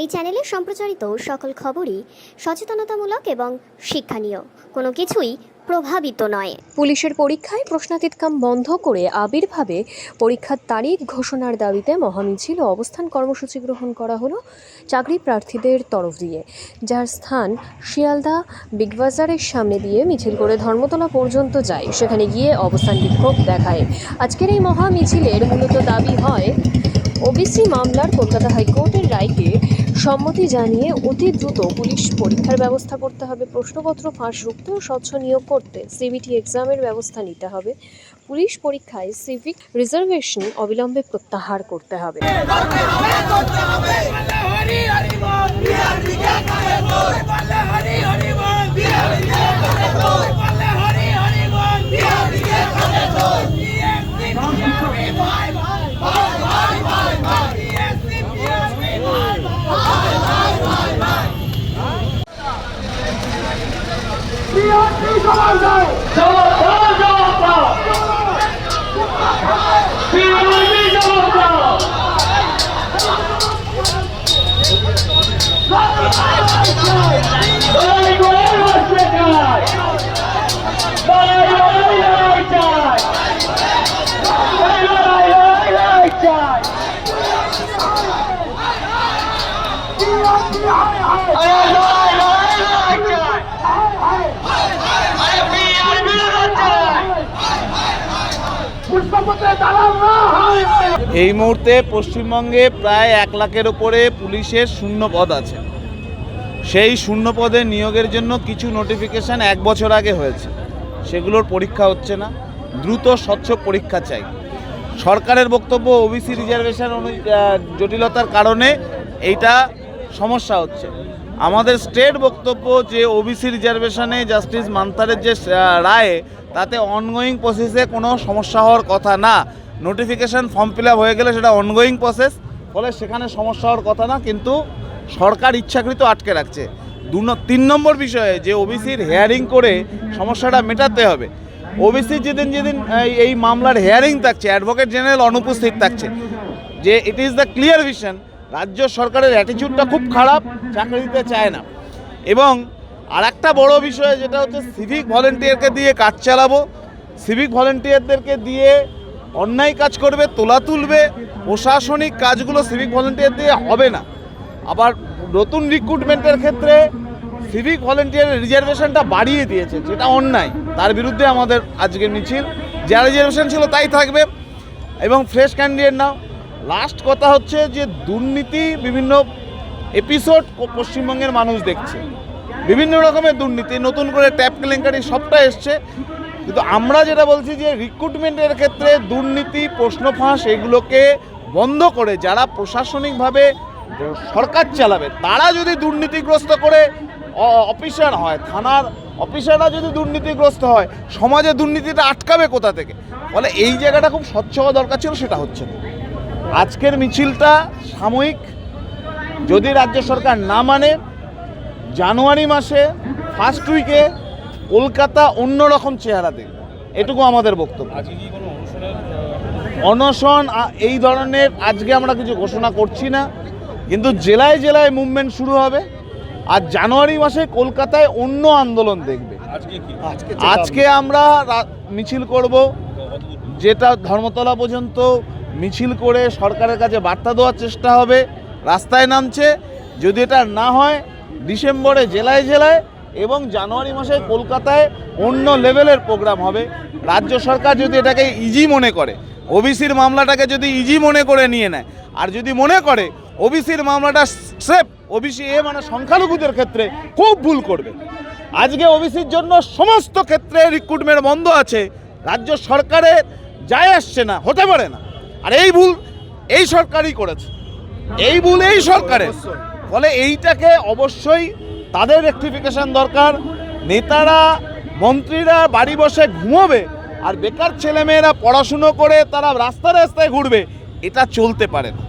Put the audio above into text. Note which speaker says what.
Speaker 1: এই চ্যানেলে সম্প্রচারিত সকল খবরই সচেতনতামূলক এবং শিক্ষণীয়। কোনো কিছুই প্রভাবিত নয়।
Speaker 2: পুলিশের পরীক্ষায় প্রশ্নাতীত কাম বন্ধ করে আবির্ভাবে পরীক্ষার তারিখ ঘোষণার দাবিতে মহামিছিল অবস্থান কর্মসূচি গ্রহণ করা হলো চাকরি প্রার্থীদের তরফ দিয়ে। যার স্থান শিয়ালদা বিগবাজারের সামনে দিয়ে মিছিল করে ধর্মতলা পর্যন্ত যায়। সেখানে গিয়ে অবস্থান বিক্ষোভ দেখায়। আজকের এই মহামিছিলের মূলত দাবি হয় ওবিসি মামলার কলকাতা হাইকোর্টের রায়কে সম্মতি জানিয়ে অতি দ্রুত পুলিশ পরীক্ষার ব্যবস্থা করতে হবে, প্রশ্নপত্র ফাঁসযুক্ত ও স্বচ্ছ নিয়োগ করতে সিবিটি এক্সামের ব্যবস্থা নিতে হবে। পুলিশ পরীক্ষায় সিভিক রিজার্ভেশন অবিলম্বে প্রত্যাহার করতে হবে।
Speaker 3: এই মুহূর্তে পশ্চিমবঙ্গে প্রায় এক লাখের ওপরে পুলিশের শূন্য পদ আছে। সেই শূন্য পদে নিয়োগের জন্য কিছু নোটিফিকেশান এক বছর আগে হয়েছে। সেগুলোর পরীক্ষা হচ্ছে না। দ্রুত স্বচ্ছ পরীক্ষা চাই। সরকারের বক্তব্য ওবিসি রিজার্ভেশন জটিলতার কারণে এইটা সমস্যা হচ্ছে। আমাদের স্টেট বক্তব্য যে ওবিসি রিজার্ভেশনে জাস্টিস মান্তারের যে রায়, তাতে অনগোয়িং প্রসেসে কোনো সমস্যা হওয়ার কথা না। নোটিফিকেশন ফর্ম ফিল হয়ে গেলে সেটা অনগোয়িং প্রসেস ফলে সেখানে সমস্যা হওয়ার কথা না, কিন্তু সরকার ইচ্ছাকৃত আটকে রাখছে। দু তিন নম্বর বিষয়ে যে ওবিসির হেয়ারিং করে সমস্যাটা মেটাতে হবে। ওবিসি যেদিন যেদিন এই মামলার হেয়ারিং থাকছে অ্যাডভোকেট জেনারেল অনুপস্থিত থাকছে। যে it is the clear vision রাজ্য সরকারের অ্যাটিচিউডটা খুব খারাপ, চাকরি দিতে চায় না। এবং আর একটা বড় বিষয়, যেটা হচ্ছে সিভিক ভলেন্টিয়ারকে দিয়ে কাজ চালাবো। সিভিক ভলেন্টিয়ারদেরকে দিয়ে অন্যায় কাজ করবে, তোলা তুলবে, প্রশাসনিক কাজগুলো সিভিক ভলেন্টিয়ার দিয়ে হবে না। আবার নতুন রিক্রুটমেন্টের ক্ষেত্রে সিভিক ভলেন্টিয়ারের রিজার্ভেশনটা বাড়িয়ে দিয়েছে, যেটা অন্যায়। তার বিরুদ্ধে আমাদের আজকে মিছিল। যা রিজার্ভেশন ছিল তাই থাকবে। এবং ফ্রেশ ক্যান্ডিডেট নাও। লাস্ট কথা হচ্ছে যে দুর্নীতি বিভিন্ন এপিসোড পশ্চিমবঙ্গের মানুষ দেখছে। বিভিন্ন রকমের দুর্নীতি, নতুন করে ট্যাপ কেলেঙ্কারি সবটা এসছে। কিন্তু আমরা যেটা বলছি যে রিক্রুটমেন্টের ক্ষেত্রে দুর্নীতি প্রশ্ন ফাঁস এগুলোকে বন্ধ করে যারা প্রশাসনিকভাবে সরকার চালাবে, তারা যদি দুর্নীতিগ্রস্ত করে অফিসার হয়, থানার অফিসাররা যদি দুর্নীতিগ্রস্ত হয়, সমাজে দুর্নীতিটা আটকাবে কোথা থেকে? ফলে এই জায়গাটা খুব স্বচ্ছ হওয়া দরকার ছিল, সেটা হচ্ছে না। আজকের মিছিলটা সাময়িক। যদি রাজ্য সরকার না মানে জানুয়ারি মাসে ফার্স্ট উইকে কলকাতা অন্যরকম চেহারা দেখবে এটুকু আমাদের বক্তব্য। অনশন এই ধরনের আজকে আমরা কিছু ঘোষণা করছি না। কিন্তু জেলায় জেলায় মুভমেন্ট শুরু হবে। আর জানুয়ারি মাসে কলকাতায় অন্য আন্দোলন দেখবে। আজকে আমরা মিছিল করব। যেটা ধর্মতলা পর্যন্ত মিছিল করে সরকারের কাছে বার্তা দেওয়ার চেষ্টা হবে। রাস্তায় নামছে। যদি এটা না হয়, ডিসেম্বরে জেলায় জেলায় এবং জানুয়ারি মাসে কলকাতায় অন্য লেভেলের প্রোগ্রাম হবে। রাজ্য সরকার যদি এটাকে ইজি মনে করে ওবিসির মামলাটাকে যদি ইজি মনে করে নিয়ে নেয়, আর যদি মনে করে ওবিসির মামলাটা সেফ ওবিসি এ মানে সংখ্যালঘুদের ক্ষেত্রে খুব ভুল করবে। আজকে ওবিসির জন্য সমস্ত ক্ষেত্রে রিক্রুটমেন্ট বন্ধ আছে। রাজ্য সরকারের যায় আসছে না, হতে পারে না। আর এই ভুল এই সরকারই করেছে। এই ভুল এই সরকারের। ফলে এইটাকে অবশ্যই তাদের রেক্টিফিকেশন দরকার। নেতারা, মন্ত্রীরা বাড়ি বসে ঘুমোবে আর বেকার ছেলেমেয়েরা পড়াশুনো করে তারা রাস্তা রাস্তায় ঘুরবে, এটা চলতে পারে না।